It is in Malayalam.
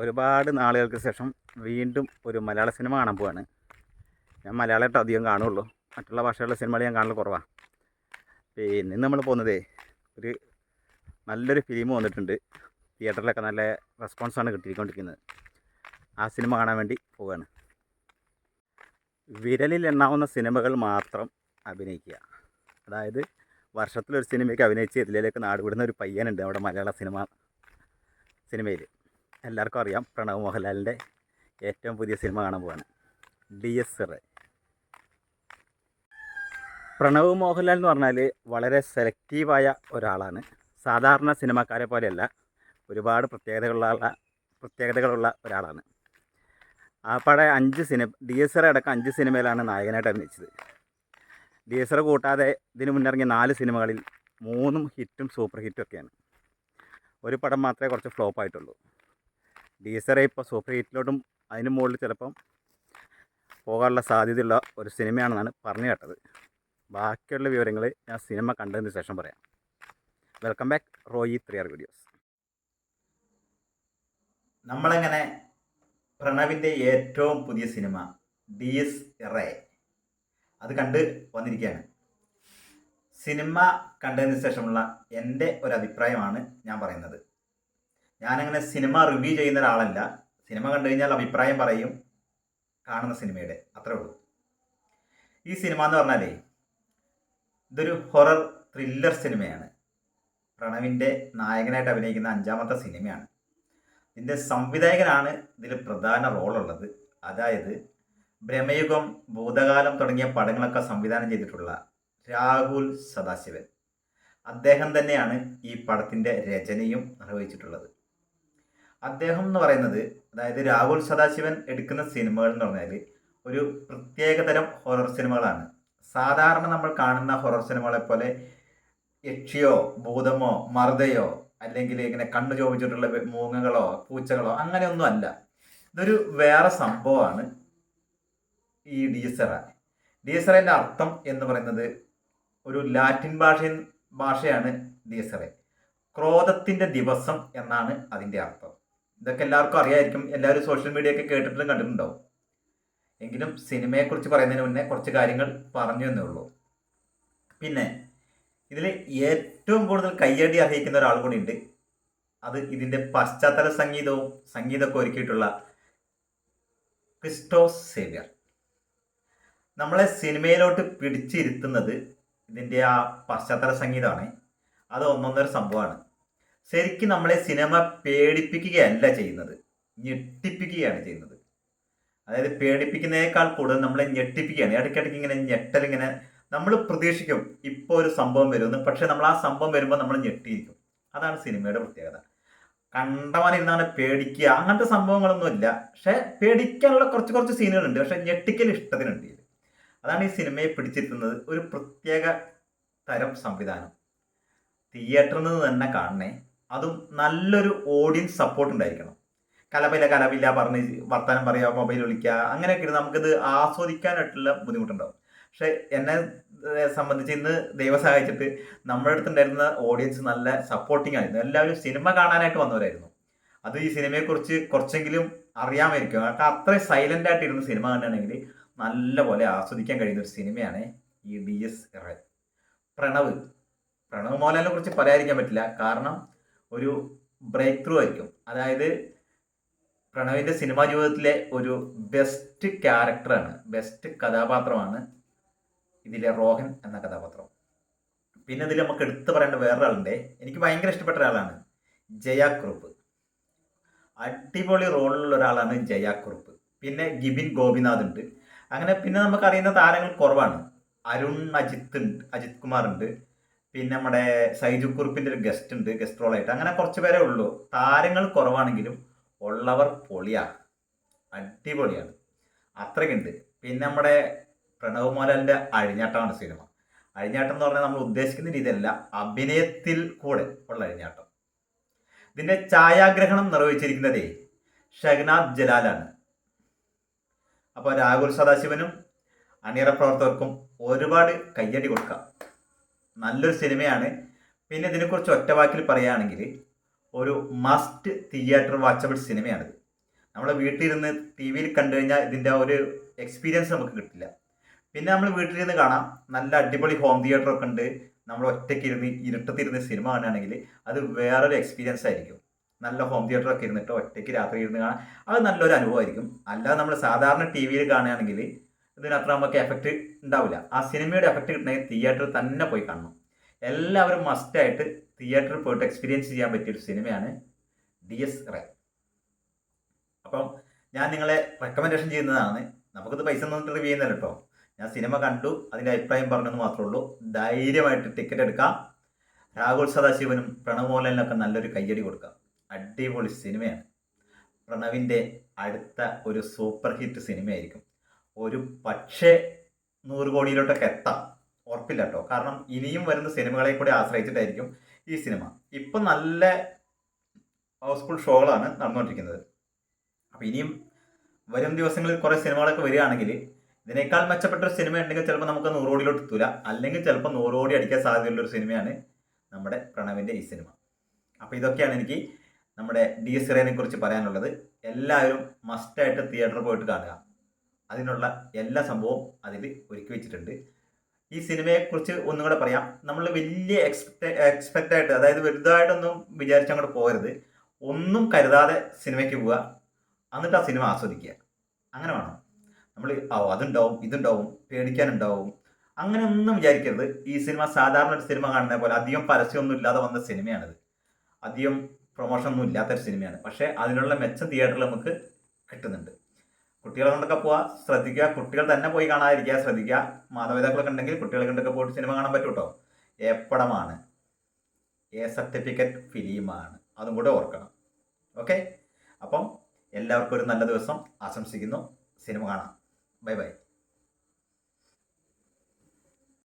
ഒരുപാട് നാളുകൾക്ക് ശേഷം വീണ്ടും ഒരു മലയാള സിനിമ കാണാൻ പോവാണ്. ഞാൻ മലയാളമായിട്ട് അധികം കാണുള്ളൂ. മറ്റുള്ള ഭാഷകളിലെ സിനിമകൾ ഞാൻ കാണൽ കുറവാണ് പിന്നെ നമ്മൾ പോകുന്നതേ ഒരു നല്ലൊരു ഫിലിം വന്നിട്ടുണ്ട്. തിയേറ്ററിലൊക്കെ നല്ല റെസ്പോൺസാണ് കിട്ടിക്കൊണ്ടിരിക്കുന്നത്. ആ സിനിമ കാണാൻ വേണ്ടി പോവുകയാണ് വിരലിൽ എണ്ണാവുന്ന സിനിമകൾ മാത്രം അഭിനയിക്കുക. അതായത് വർഷത്തിലൊരു സിനിമയ്ക്ക് അഭിനയിച്ച് ഇതിലേക്ക് നാടുവിടുന്ന ഒരു പയ്യനുണ്ട് അവിടെ മലയാള സിനിമ സിനിമയിൽ. എല്ലാവർക്കും അറിയാം പ്രണവ് മോഹൻലാലിന്റെ ഏറ്റവും പുതിയ സിനിമ കാണാൻ പോവാണ്. Dies Irae Pranav Mohanlal എന്ന് പറഞ്ഞാൽ വളരെ സെലക്റ്റീവായ ഒരാളാണ്. സാധാരണ സിനിമാക്കാരെ പോലെയല്ല ഒരുപാട് പ്രത്യേകതകളുള്ള പ്രത്യേകതകളുള്ള ഒരാളാണ്. ആ പഴയ അഞ്ച് സിനിമ ഡി എസ് ആർ അടക്കം അഞ്ച് സിനിമയിലാണ് നായകനായിട്ട് അഭിനയിച്ചത്. ഡി എസ് ആർ കൂട്ടാതെ ഇതിനു മുന്നിറങ്ങിയ നാല് സിനിമകളിൽ മൂന്നും ഹിറ്റും സൂപ്പർ ഹിറ്റും ഒക്കെയാണ്. ഒരു പടം മാത്രമേ കുറച്ച് ഫ്ലോപ്പ് ആയിട്ടുള്ളൂ. ഡി എസ് ആർ ഇപ്പോൾ സൂപ്പർ ഹീറ്റിലോട്ടും അതിന് മുകളിൽ ചിലപ്പം പോകാനുള്ള സാധ്യതയുള്ള ഒരു സിനിമയാണെന്നാണ് പറഞ്ഞു കേട്ടത്. ബാക്കിയുള്ള വിവരങ്ങൾ ഞാൻ സിനിമ കണ്ടതിന് ശേഷം പറയാം. Welcome back Roy three R videos നമ്മളെങ്ങനെ പ്രണവിന്റെ ഏറ്റവും പുതിയ സിനിമ ഡി എസ് എറേ അത് കണ്ട് വന്നിരിക്കുകയാണ്. സിനിമ കണ്ടതിന് ശേഷമുള്ള എന്റെ ഒരു അഭിപ്രായമാണ് ഞാൻ പറയുന്നത്. ഞാനങ്ങനെ സിനിമ റിവ്യൂ ചെയ്യുന്ന ഒരാളല്ല. സിനിമ കണ്ടു കഴിഞ്ഞാൽ അഭിപ്രായം പറയും. കാണുന്ന സിനിമയുടെ. അത്രേ ഉള്ളൂ. ഈ സിനിമ എന്ന് പറഞ്ഞാലേ ഇതൊരു ഹൊറർ ത്രില്ലർ സിനിമയാണ്. പ്രണവിന്റെ നായകനായിട്ട് അഭിനയിക്കുന്ന അഞ്ചാമത്തെ സിനിമയാണ്. ഇതിന്റെ സംവിധായകനാണ് ഇതിൽ പ്രധാന റോളുള്ളത്. അതായത് ഭ്രമയുഗം ഭൂതകാലം തുടങ്ങിയ പടങ്ങളൊക്കെ സംവിധാനം ചെയ്തിട്ടുള്ള രാഹുൽ സദാശിവൻ. അദ്ദേഹം തന്നെയാണ് ഈ പടത്തിന്റെ രചനയും നിർവഹിച്ചിട്ടുള്ളത്. അദ്ദേഹം എന്ന് പറയുന്നത് അതായത് രാഹുൽ സദാശിവൻ എടുക്കുന്ന സിനിമകൾ എന്ന് പറഞ്ഞാൽ ഒരു പ്രത്യേകതരം ഹൊറർ സിനിമകളാണ്. സാധാരണ നമ്മൾ കാണുന്ന ഹൊറർ സിനിമകളെ പോലെ യക്ഷിയോ ഭൂതമോ മർദ്ദയോ അല്ലെങ്കിൽ ഇങ്ങനെ കണ്ണു ചോദിച്ചിട്ടുള്ള മൂങ്ങകളോ പൂച്ചകളോ അങ്ങനെയൊന്നും അല്ല. ഇതൊരു വേറെ സംഭവമാണ് ഈ ഡീസറ എസ് എറ ഡി എസ് എറയുടെ അർത്ഥം എന്ന് പറയുന്നത് ഒരു ലാറ്റിൻ ഭാഷ ഭാഷയാണ് ഡീസറെ ക്രോധത്തിന്റെ ദിവസം എന്നാണ് അതിന്റെ അർത്ഥം. ഇതൊക്കെ എല്ലാവർക്കും അറിയായിരിക്കും. എല്ലാവരും സോഷ്യൽ മീഡിയ ഒക്കെ കേട്ടിട്ടും കണ്ടിട്ടുണ്ടാവും. എങ്കിലും സിനിമയെക്കുറിച്ച് പറയുന്നതിന് മുന്നേ കുറച്ച് കാര്യങ്ങൾ പറഞ്ഞു എന്നേ ഉള്ളൂ. പിന്നെ ഇതിൽ ഏറ്റവും കൂടുതൽ കയ്യടി അർഹിക്കുന്ന ഒരാൾ കൂടി ഉണ്ട്. അത് ഇതിന്റെ പശ്ചാത്തല സംഗീതവും സംഗീതമൊക്കെ ഒരുക്കിയിട്ടുള്ള ക്രിസ്റ്റോസ് സേവ്യർ. നമ്മളെ സിനിമയിലോട്ട് പിടിച്ചിരുത്തുന്നത് ഇതിന്റെ ആ പശ്ചാത്തല സംഗീതമാണ്. അത് ഒന്നൊന്നൊരു സംഭവമാണ്. ശരിക്കും നമ്മളെ സിനിമ പേടിപ്പിക്കുകയല്ല ചെയ്യുന്നത്. ഞെട്ടിപ്പിക്കുകയാണ് ചെയ്യുന്നത്. അതായത് പേടിപ്പിക്കുന്നതിനേക്കാൾ കൂടുതൽ നമ്മളെ ഞെട്ടിപ്പിക്കുകയാണ്. ഇടയ്ക്കിടയ്ക്ക് ഇങ്ങനെ ഞെട്ടലിങ്ങനെ നമ്മൾ പ്രതീക്ഷിക്കും ഇപ്പോൾ ഒരു സംഭവം വരുമെന്ന്. പക്ഷേ നമ്മൾ ആ സംഭവം വരുമ്പോൾ നമ്മൾ ഞെട്ടിയിരിക്കും. അതാണ് സിനിമയുടെ പ്രത്യേകത. കണ്ടവനിരുന്നാണ് പേടിക്കുക. അങ്ങനത്തെ സംഭവങ്ങളൊന്നും ഇല്ല. പക്ഷെ പേടിക്കാനുള്ള കുറച്ച് കുറച്ച് സീനുകളുണ്ട്. പക്ഷെ ഞെട്ടിക്കൽ ഇഷ്ടത്തിനുണ്ട് അതാണ് ഈ സിനിമയെ പിടിച്ചിരുത്തുന്നത് ഒരു പ്രത്യേക തരം സംവിധാനം. തിയേറ്ററിൽ നിന്ന് തന്നെ കാണണേ. അതും നല്ലൊരു ഓഡിയൻസ് സപ്പോർട്ട് ഉണ്ടായിരിക്കണം. കലപില കലപില്ല പറഞ്ഞ് വർത്തമാനം പറയുക മൊബൈൽ വിളിക്കുക അങ്ങനെയൊക്കെ നമുക്കിത് ആസ്വദിക്കാനായിട്ടുള്ള ബുദ്ധിമുട്ടുണ്ടാവും. പക്ഷെ എന്നെ സംബന്ധിച്ച് ഇന്ന് ദൈവം സഹായിച്ചിട്ട് നമ്മുടെ അടുത്തുണ്ടായിരുന്ന ഓഡിയൻസ് നല്ല സപ്പോർട്ടിംഗ് ആയിരുന്നു. എല്ലാവരും സിനിമ കാണാനായിട്ട് വന്നവരായിരുന്നു. അത് ഈ സിനിമയെക്കുറിച്ച് കുറച്ചെങ്കിലും അറിയാമായിരിക്കും. കാരണം അത്രയും സൈലന്റ് ആയിട്ട് ഇരുന്ന് സിനിമ കാണുകയാണെങ്കിൽ നല്ല പോലെ ആസ്വദിക്കാൻ കഴിയുന്ന ഒരു സിനിമയാണ് ഈ ഡി എസ് പ്രണവ്. പ്രണവ് മോഹൻലാലിനെ കുറിച്ച് പറയാതിരിക്കാൻ പറ്റില്ല. കാരണം ഒരു ബ്രേക്ക് ത്രൂ ആയിരിക്കും. അതായത് പ്രണവിന്റെ സിനിമാ ജീവിതത്തിലെ ഒരു ബെസ്റ്റ് ക്യാരക്ടറാണ് ബെസ്റ്റ് കഥാപാത്രമാണ് ഇതിലെ റോഹൻ എന്ന കഥാപാത്രം. പിന്നെ ഇതിൽ നമുക്ക് എടുത്തു പറയേണ്ട വേറൊരാളുണ്ട്. എനിക്ക് ഭയങ്കര ഇഷ്ടപ്പെട്ട ഒരാളാണ് ജയ കുറുപ്പ്. അടിപൊളി റോളിലുള്ള ഒരാളാണ് ജയ കുറുപ്പ്. പിന്നെ ഗിബിൻ ഗോപിനാഥ് ഉണ്ട്. അങ്ങനെ പിന്നെ നമുക്ക് അറിയുന്ന താരങ്ങൾ കുറവാണ്. അരുൺ അജിത്ത് ഉണ്ട് അജിത് കുമാർ ഉണ്ട്. പിന്നെ നമ്മുടെ സൈജു കുറുപ്പിന്റെ ഒരു ഗസ്റ്റ് ഉണ്ട് ഗസ്റ്റ് റോളായിട്ട് അങ്ങനെ കുറച്ച് പേരെ ഉള്ളൂ. താരങ്ങൾ കുറവാണെങ്കിലും ഉള്ളവർ പൊളിയാണ്. അടിപൊളിയാണ്. അത്രയ്ക്കുണ്ട്. പിന്നെ നമ്മുടെ പ്രണവ് മോഹൻലാലിന്റെ അഴിഞ്ഞാട്ടമാണ് സിനിമ. അഴിഞ്ഞാട്ടം എന്ന് പറഞ്ഞാൽ നമ്മൾ ഉദ്ദേശിക്കുന്ന രീതിയല്ല അഭിനയത്തിൽ കൂടെ ഉള്ള അഴിഞ്ഞാട്ടം. ഇതിന്റെ ഛായാഗ്രഹണം നിർവഹിച്ചിരിക്കുന്നതേ ഷഹ്നാദ് ജലാലാണ്. അപ്പോൾ രാഹുൽ സദാശിവനും അണിയറ പ്രവർത്തകർക്കും ഒരുപാട് കയ്യടി കൊടുക്കാം. നല്ലൊരു സിനിമയാണ്. പിന്നെ ഇതിനെക്കുറിച്ച് ഒറ്റ വാക്കിൽ പറയുകയാണെങ്കിൽ ഒരു മസ്റ്റ് തിയേറ്റർ വാച്ചബിൾ സിനിമയാണിത്. നമ്മൾ വീട്ടിലിരുന്ന് ടി വിയിൽ കണ്ടു കഴിഞ്ഞാൽ ഇതിന്റെ ഒരു എക്സ്പീരിയൻസ് നമുക്ക് കിട്ടില്ല. പിന്നെ നമ്മൾ വീട്ടിലിരുന്ന് കാണാം. നല്ല അടിപൊളി ഹോം തിയേറ്റർ ഒക്കെ ഉണ്ട്. നമ്മൾ ഒറ്റയ്ക്ക് ഇരുന്ന് ഇരുട്ടത്തിരുന്ന് സിനിമ കാണുകയാണെങ്കിൽ അത് വേറൊരു എക്സ്പീരിയൻസ് ആയിരിക്കും. നല്ല ഹോം തിയേറ്റർ ഒക്കെ ഇരുന്നിട്ട് ഒറ്റയ്ക്ക് രാത്രി ഇരുന്ന് കാണാൻ അത് നല്ലൊരു അനുഭവമായിരിക്കും. അല്ലാതെ നമ്മൾ സാധാരണ ടി വിയിൽ കാണുകയാണെങ്കിൽ ഇതിനത്ര നമുക്ക് എഫക്റ്റ് ഉണ്ടാവില്ല. ആ സിനിമയുടെ എഫക്റ്റ് കിട്ടണമെങ്കിൽ തിയേറ്ററിൽ തന്നെ പോയി കാണണം. എല്ലാവരും മസ്റ്റായിട്ട് തിയേറ്ററിൽ പോയിട്ട് എക്സ്പീരിയൻസ് ചെയ്യാൻ പറ്റിയൊരു സിനിമയാണ് ഡി എസ് റേ അപ്പം ഞാൻ നിങ്ങളെ റെക്കമെൻഡേഷൻ ചെയ്യുന്നതാണ്. നമുക്കിത് പൈസ ഒന്നും റിവ്യൂ ചെയ്യുന്നില്ല കേട്ടോ. ഞാൻ സിനിമ കണ്ടു അതിന്റെ അഭിപ്രായം പറഞ്ഞെന്ന് മാത്രമേ ഉള്ളൂ. ധൈര്യമായിട്ട് ടിക്കറ്റ് എടുക്കാം. രാഹുൽ സദാശിവനും പ്രണവ് മോഹൻലാലിനൊക്കെ നല്ലൊരു കയ്യടി കൊടുക്കാം. അടിപൊളി സിനിമയാണ് പ്രണവിന്റെ അടുത്ത ഒരു സൂപ്പർ ഹിറ്റ് സിനിമയായിരിക്കും ഒരു പക്ഷേ നൂറ് കോടിയിലോട്ടൊക്കെ എത്താം. ഉറപ്പില്ല കേട്ടോ കാരണം ഇനിയും വരുന്ന സിനിമകളെ കൂടി ആശ്രയിച്ചിട്ടായിരിക്കും ഈ സിനിമ. ഇപ്പം നല്ല ഹൗസ്ഫുൾ ഷോകളാണ് നടന്നുകൊണ്ടിരിക്കുന്നത്. അപ്പോൾ ഇനിയും വരും ദിവസങ്ങളിൽ കുറേ സിനിമകളൊക്കെ വരികയാണെങ്കിൽ ഇതിനേക്കാൾ മെച്ചപ്പെട്ട ഒരു സിനിമ ഉണ്ടെങ്കിൽ ചിലപ്പോൾ നമുക്ക് നൂറ് കോടിയിലോട്ട് എത്തൂല. അല്ലെങ്കിൽ ചിലപ്പോൾ നൂറ് കോടി അടിക്കാൻ സാധ്യതയുള്ള ഒരു സിനിമയാണ് നമ്മുടെ പ്രണവിന്റെ ഈ സിനിമ. അപ്പോൾ ഇതൊക്കെയാണ് എനിക്ക് നമ്മുടെ ഡി എസ് ഇറേനെ കുറിച്ച് പറയാനുള്ളത്. എല്ലാവരും മസ്റ്റായിട്ട് തിയേറ്ററിൽ പോയിട്ട് കാണുക. അതിനുള്ള എല്ലാ സംഭവവും അതിൽ ഒരുക്കി വെച്ചിട്ടുണ്ട്. ഈ സിനിമയെക്കുറിച്ച് ഒന്നും കൂടെ പറയാം. നമ്മൾ വലിയ എക്സ്പെക്ട് ആയിട്ട് അതായത് വലുതായിട്ടൊന്നും വിചാരിച്ച് അങ്ങോട്ട് പോകരുത്. ഒന്നും കരുതാതെ സിനിമയ്ക്ക് പോവുക. എന്നിട്ട് ആ സിനിമ ആസ്വദിക്കുക. അങ്ങനെ വേണം. നമ്മൾ ഓ അതുണ്ടാവും ഇതുണ്ടാവും പേടിക്കാനുണ്ടാവും. അങ്ങനെ ഒന്നും വിചാരിക്കരുത്. ഈ സിനിമ സാധാരണ ഒരു സിനിമ കാണുന്ന പോലെ അധികം പരസ്യമൊന്നും ഇല്ലാതെ വന്ന സിനിമയാണിത്. അധികം പ്രൊമോഷൻ ഒന്നും ഇല്ലാത്തൊരു സിനിമയാണ്. പക്ഷേ അതിനുള്ള മെച്ചം തിയേറ്ററിൽ നമുക്ക് കിട്ടുന്നുണ്ട്. കുട്ടികളെ കൊണ്ടൊക്കെ പോവാ ശ്രദ്ധിക്കുക. കുട്ടികൾ തന്നെ പോയി കാണാതിരിക്കുക ശ്രദ്ധിക്കുക. മാതാപിതാക്കളൊക്കെ ഉണ്ടെങ്കിൽ കുട്ടികളെ കൊണ്ടൊക്കെ പോയിട്ട് സിനിമ കാണാൻ പറ്റും കേട്ടോ എപ്പടമാണ് എ സർട്ടിഫിക്കറ്റ് ഫിലിമാണ് അതും കൂടെ ഓർക്കണം. ഓക്കെ അപ്പം എല്ലാവർക്കും ഒരു നല്ല ദിവസം. ആശംസിക്കുന്നു. സിനിമ കാണാം. Bye bye